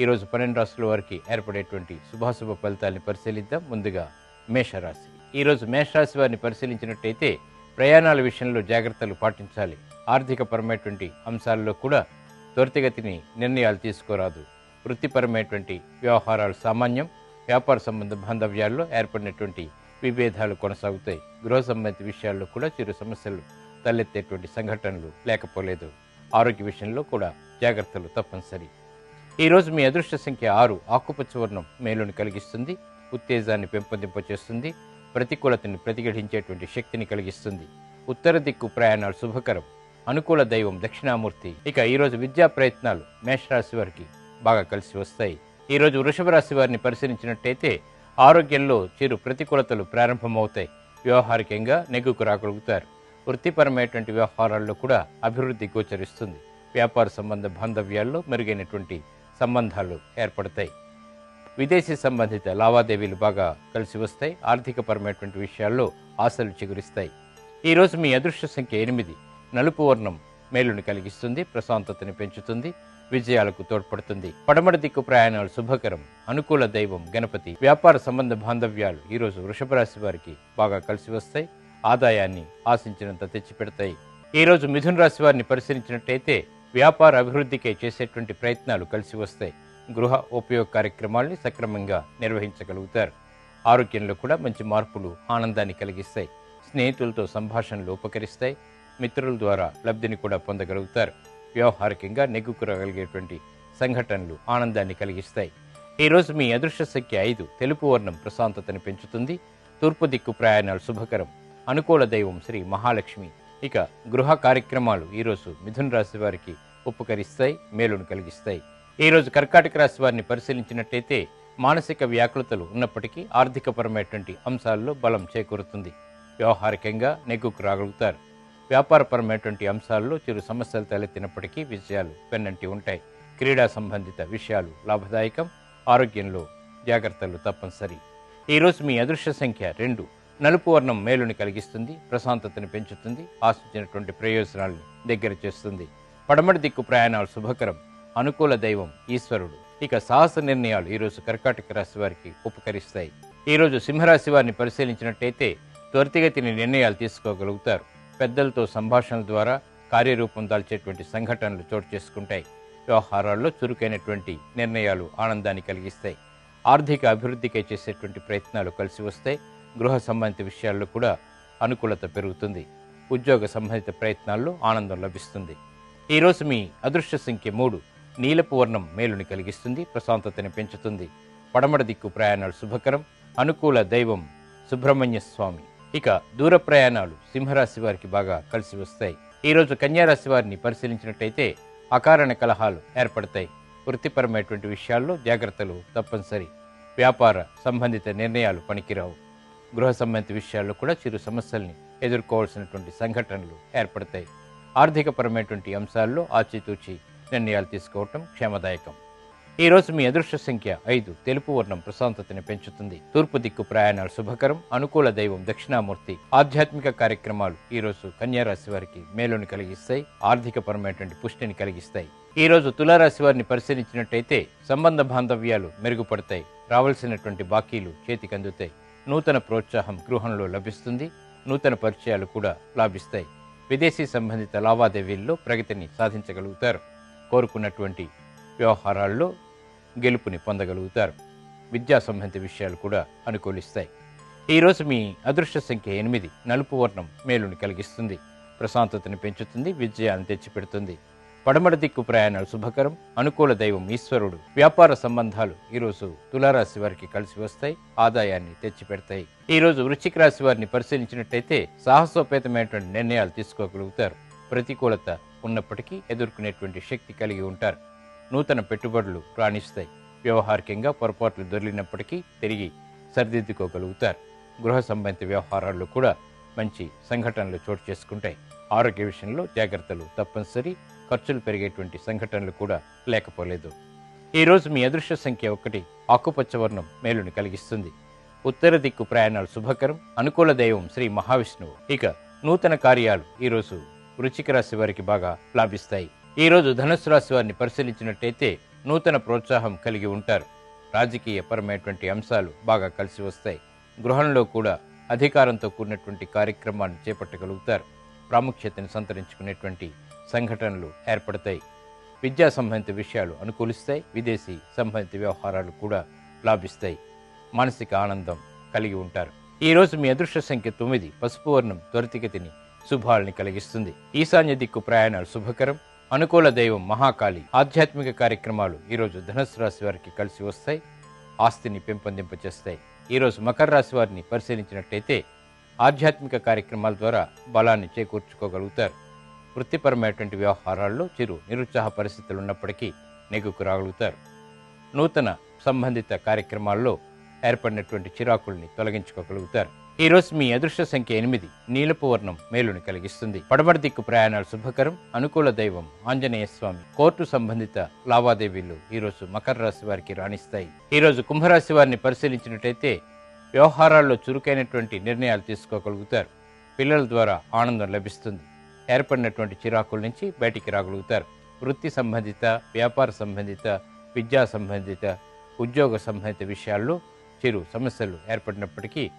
ఈరోజు పన్నెండు రాశుల వారికి ఏర్పడేటువంటి శుభాశుభ ఫలితాన్ని పరిశీలిద్దాం. ముందుగా మేషరాశి. ఈరోజు మేషరాశి వారిని పరిశీలించినట్టయితే ప్రయాణాల విషయంలో జాగ్రత్తలు పాటించాలి. ఆర్థికపరమైనటువంటి అంశాల్లో కూడా త్వరితగతిని నిర్ణయాలు తీసుకోరాదు. వృత్తిపరమైనటువంటి వ్యవహారాలు సామాన్యం. వ్యాపార సంబంధ బాంధవ్యాల్లో ఏర్పడినటువంటి విభేదాలు కొనసాగుతాయి. గృహ సంబంధిత విషయాల్లో కూడా చిరు సమస్యలు తలెత్తేటువంటి సంఘటనలు లేకపోలేదు. ఆరోగ్య విషయంలో కూడా జాగ్రత్తలు తప్పనిసరి. ఈరోజు మీ అదృష్ట సంఖ్య ఆరు. ఆకుపచ్చ వర్ణం మేలుని కలిగిస్తుంది. ఉత్తేజాన్ని పెంపొందింపచేస్తుంది. ప్రతికూలతని ప్రతిఘటించేటువంటి శక్తిని కలిగిస్తుంది. ఉత్తర దిక్కు ప్రయాణాలు శుభకరం. అనుకూల దైవం దక్షిణామూర్తి. ఇక ఈరోజు విద్యా ప్రయత్నాలు మేషరాశి వారికి బాగా కలిసి వస్తాయి. ఈరోజు వృషభ రాశి వారిని పరిశీలించినట్టయితే ఆరోగ్యంలో చిరు ప్రతికూలతలు ప్రారంభమవుతాయి. వ్యవహారికంగా నెగ్గుకు రాగలుగుతారు. వృత్తిపరమైనటువంటి వ్యవహారాల్లో కూడా అభివృద్ధి గోచరిస్తుంది. వ్యాపార సంబంధ బాంధవ్యాల్లో మెరుగైనటువంటి సంబంధాలు ఏర్పడతాయి. విదేశీ సంబంధిత లావాదేవీలు బాగా కలిసి వస్తాయి. ఆర్థికపరమైనటువంటి విషయాల్లో ఆశలు చిగురిస్తాయి. ఈరోజు మీ అదృష్ట సంఖ్య ఎనిమిది. నలుపు వర్ణం మేలుని కలిగిస్తుంది ప్రశాంతతని పెంచుతుంది విజయాలకు తోడ్పడుతుంది. పడమటి దిక్కు ప్రయాణాలు శుభకరం. అనుకూల దైవం గణపతి వ్యాపార సంబంధ బాంధవ్యాలు ఈరోజు వృషభ రాశి వారికి బాగా కలిసి వస్తాయి. ఆదాయాన్ని ఆశించినంత తెచ్చిపెడతాయి. ఈరోజు మిథున రాశి వారిని పరిశీలించినట్టయితే వ్యాపార అభివృద్ధికే చేసేటువంటి ప్రయత్నాలు కలిసి వస్తాయి గృహ ఉపయోగ కార్యక్రమాల్ని సక్రమంగా నిర్వహించగలుగుతారు. ఆరోగ్యంలో కూడా మంచి మార్పులు ఆనందాన్ని కలిగిస్తాయి. స్నేహితులతో సంభాషణలు ఉపకరిస్తాయి. మిత్రుల ద్వారా లబ్ధిని కూడా పొందగలుగుతారు. వ్యవహారికంగా నెగ్గుకురగలిగేటువంటి సంఘటనలు ఆనందాన్ని కలిగిస్తాయి. ఈరోజు మీ అదృష్ట సంఖ్య ఐదు. తెలుపు వర్ణం ప్రశాంతతను పెంచుతుంది. తూర్పు దిక్కు ప్రయాణాలు శుభకరం. అనుకూల దైవం శ్రీ మహాలక్ష్మి. ఇక గృహ కార్యక్రమాలు ఈరోజు మిథున రాశి వారికి ఉపకరిస్తాయి మేలును కలిగిస్తాయి. ఈరోజు కర్కాటక రాశి వారిని పరిశీలించినట్టయితే మానసిక వ్యాకులతలు ఉన్నప్పటికీ ఆర్థికపరమైనటువంటి అంశాల్లో బలం చేకూరుతుంది. వ్యవహారికంగా నెగ్గుకు రాగలుగుతారు. వ్యాపారపరమైనటువంటి అంశాల్లో చిరు సమస్యలు తలెత్తినప్పటికీ విజయాలు పెన్నంటి ఉంటాయి. క్రీడా సంబంధిత విషయాలు లాభదాయకం ఆరోగ్యంలో జాగ్రత్తలు తప్పనిసరి. ఈరోజు మీ అదృష్ట సంఖ్య రెండు. నలుపు వర్ణం మేలుని కలిగిస్తుంది ప్రశాంతతని పెంచుతుంది ఆశించినటువంటి ప్రయోజనాల్ని దగ్గర చేస్తుంది. పడమటి దిక్కు ప్రయాణాలు శుభకరం అనుకూల దైవం ఈశ్వరుడు. ఇక సాహస నిర్ణయాలు ఈరోజు కర్కాటక రాశి వారికి ఉపకరిస్తాయి. ఈరోజు సింహరాశి వారిని పరిశీలించినట్టయితే త్వరితగతిని నిర్ణయాలు తీసుకోగలుగుతారు. పెద్దలతో సంభాషణల ద్వారా కార్యరూపం దాల్చేటువంటి సంఘటనలు చోటు చేసుకుంటాయి. వ్యవహారాల్లో చురుకైనటువంటి నిర్ణయాలు ఆనందాన్ని కలిగిస్తాయి. ఆర్థిక అభివృద్ధికై చేసేటువంటి ప్రయత్నాలు కలిసి వస్తాయి. గృహ సంబంధిత విషయాల్లో కూడా అనుకూలత పెరుగుతుంది. ఉద్యోగ సంబంధిత ప్రయత్నాల్లో ఆనందం లభిస్తుంది. ఈరోజు మీ అదృష్ట సంఖ్య మూడు నీలపు వర్ణం మేలుని కలిగిస్తుంది ప్రశాంతతని పెంచుతుంది. పడమడ దిక్కు ప్రయాణాలు శుభకరం అనుకూల దైవం సుబ్రహ్మణ్య స్వామి. ఇక దూర ప్రయాణాలు సింహరాశి వారికి బాగా కలిసి వస్తాయి. ఈరోజు కన్యారాశి వారిని పరిశీలించినట్టయితే అకారణ కలహాలు ఏర్పడతాయి. వృత్తిపరమైనటువంటి విషయాల్లో జాగ్రత్తలు తప్పనిసరి. వ్యాపార సంబంధిత నిర్ణయాలు పనికిరావు. గృహ సంబంధిత విషయాల్లో కూడా చిరు సమస్యల్ని ఎదుర్కోవాల్సినటువంటి సంఘటనలు ఏర్పడతాయి. ఆర్థికపరమైనటువంటి అంశాల్లో ఆచితూచి నిర్ణయాలు తీసుకోవటం క్షేమదాయకం. ఈ రోజు మీ అదృష్ట సంఖ్య ఐదు. తెలుపు వర్ణం ప్రశాంతతని పెంచుతుంది. తూర్పు దిక్కు ప్రయాణాలు శుభకరం. అనుకూల దైవం దక్షిణామూర్తి. ఆధ్యాత్మిక కార్యక్రమాలు ఈ రోజు కన్యారాశి వారికి మేలుని కలిగిస్తాయి. ఆర్థికపరమైనటువంటి పుష్టిని కలిగిస్తాయి. ఈ రోజు తులారాశి వారిని పరిశీలించినట్టయితే సంబంధ బాంధవ్యాలు మెరుగుపడతాయి. రావాల్సినటువంటి బాకీలు చేతికందుతాయి నూతన ప్రోత్సాహం గృహంలో లభిస్తుంది. నూతన పరిచయాలు కూడా లాభిస్తాయి. విదేశీ సంబంధిత లావాదేవీల్లో ప్రగతిని సాధించగలుగుతారు. కోరుకున్నటువంటి వ్యవహారాల్లో గెలుపుని పొందగలుగుతారు. విద్యా సంబంధిత విషయాలు కూడా అనుకూలిస్తాయి. ఈరోజు మీ అదృష్ట సంఖ్య ఎనిమిది. నలుపు వర్ణం మేలుని కలిగిస్తుంది. ప్రశాంతతని పెంచుతుంది. విజయాన్ని తెచ్చిపెడుతుంది. పడమట దిక్కు ప్రయాణాలు శుభకరం. అనుకూల దైవం ఈశ్వరుడు. వ్యాపార సంబంధాలు ఈరోజు తులారాశి వారికి కలిసి వస్తాయి ఆదాయాన్ని తెచ్చిపెడతాయి. ఈ రోజు వృశ్చిక రాశి వారిని పరిశీలించినట్లయితే సాహసోపేతమైనటువంటి నిర్ణయాలు తీసుకోగలుగుతారు. ప్రతికూలత ఉన్నప్పటికీ ఎదుర్కొనేటువంటి శక్తి కలిగి ఉంటారు. నూతన పెట్టుబడులు రాణిస్తాయి. వ్యవహారికంగా పొరపాట్లు దొరికినప్పటికీ తిరిగి సరిదిద్దుకోగలుగుతారు. గృహ సంబంధిత వ్యవహారాల్లో కూడా మంచి సంఘటనలు చోటు చేసుకుంటాయి. ఆరోగ్య విషయంలో జాగ్రత్తలు తప్పనిసరి. ఖర్చులు పెరిగేటువంటి సంఘటనలు కూడా లేకపోలేదు. ఈ రోజు మీ అదృష్ట సంఖ్య ఒకటి ఆకుపచ్చ వర్ణం మేలుని కలిగిస్తుంది. ఉత్తర దిక్కు ప్రయాణాలు శుభకరం అనుకూల దైవం శ్రీ మహావిష్ణువు. ఇక నూతన కార్యాలు ఈరోజు వృచ్చిక రాశి వారికి బాగా లాభిస్తాయి. ఈ రోజు ధనుసు రాశి వారిని పరిశీలించినట్టయితే నూతన ప్రోత్సాహం కలిగి ఉంటారు. రాజకీయ పరమైనటువంటి అంశాలు బాగా కలిసి వస్తాయి. గృహంలో కూడా అధికారంతో కూడినటువంటి కార్యక్రమాలను చేపట్టగలుగుతారు. ప్రాముఖ్యతను సంతరించుకునేటువంటి సంఘటనలు ఏర్పడతాయి. విద్యా సంబంధిత విషయాలు అనుకూలిస్తాయి. విదేశీ సంబంధిత వ్యవహారాలు కూడా లాభిస్తాయి. మానసిక ఆనందం కలిగి ఉంటారు. ఈరోజు మీ అదృష్ట సంఖ్య తొమ్మిది. పసుపు వర్ణం త్వరితగతిని శుభాలని కలిగిస్తుంది. ఈశాన్య దిక్కు ప్రయాణాలు శుభకరం. అనుకూల దైవం మహాకాళి. ఆధ్యాత్మిక కార్యక్రమాలు ఈరోజు ధనుసు రాశి వారికి కలిసి వస్తాయి. ఆస్తిని పెంపొందింపచేస్తాయి. ఈరోజు మకర రాశి వారిని పరిశీలించినట్లయితే ఆధ్యాత్మిక కార్యక్రమాల ద్వారా బలాన్ని చేకూర్చుకోగలుగుతారు. వృత్తిపరమైనటువంటి వ్యవహారాల్లో చిరు నిరుత్సాహ పరిస్థితులు ఉన్నప్పటికీ నెగ్గుకు రాగలుగుతారు నూతన సంబంధిత కార్యక్రమాల్లో ఏర్పడినటువంటి చిరాకుల్ని తొలగించుకోగలుగుతారు. ఈరోజు మీ అదృష్ట సంఖ్య ఎనిమిది నీలపు వర్ణం మేలుని కలిగిస్తుంది. పడమటి దిక్కు ప్రయాణాలు శుభకరం. అనుకూల దైవం ఆంజనేయ స్వామి. కోర్టు సంబంధిత లావాదేవీలు ఈరోజు మకర రాశి వారికి రాణిస్తాయి. ఈ రోజు కుంభరాశి వారిని పరిశీలించినట్టయితే వ్యవహారాల్లో చురుకైనటువంటి నిర్ణయాలు తీసుకోగలుగుతారు. పిల్లల ద్వారా ఆనందం లభిస్తుంది. ఏర్పడినటువంటి చిరాకుల నుంచి బయటికి రాగలుగుతారు. వృత్తి సంబంధిత వ్యాపార సంబంధిత విద్యా సంబంధిత ఉద్యోగ సంబంధిత విషయాల్లో చిరు సమస్యలు ఏర్పడినప్పటికీ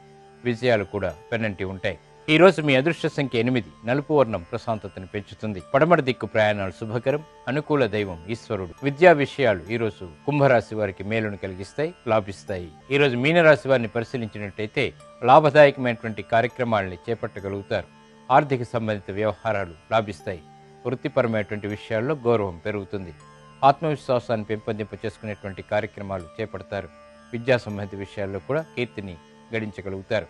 విజయాలు కూడా పెనంటి ఉంటాయి. ఈ రోజు మీ అదృష్ట సంఖ్య ఎనిమిది. నలుపు వర్ణం ప్రశాంతతను పెంచుతుంది. పడమటి దిక్కు ప్రయాణాలు శుభకరం. అనుకూల దైవం ఈశ్వరుడు. విద్యా విషయాలు ఈరోజు కుంభరాశి వారికి మేలును కలిగిస్తాయి లాభిస్తాయి. ఈ రోజు మీనరాశి వారిని పరిశీలించినట్టయితే లాభదాయకమైనటువంటి కార్యక్రమాలని చేపట్టగలుగుతారు. ఆర్థిక సంబంధిత వ్యవహారాలు లాభిస్తాయి. వృత్తిపరమైనటువంటి విషయాల్లో గౌరవం పెరుగుతుంది. ఆత్మవిశ్వాసాన్ని పెంపొందింప చేసుకునేటువంటి కార్యక్రమాలు చేపడతారు. విద్యా సంబంధిత విషయాల్లో కూడా కీర్తిని గడించగలుగుతారు.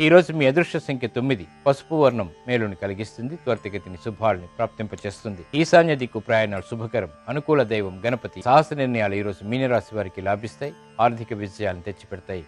ఈ రోజు మీ అదృష్ట సంఖ్య తొమ్మిది. పసుపు వర్ణం మేలుని కలిగిస్తుంది. త్వరితగతిని శుభాలని ప్రాప్తింపచేస్తుంది. ఈశాన్య దిక్కు ప్రయాణాలు శుభకరం. అనుకూల దైవం గణపతి. సాహస నిర్ణయాలు ఈ రోజు మీనరాశి వారికి లాభిస్తాయి. ఆర్థిక విజయాలను తెచ్చిపెడతాయి.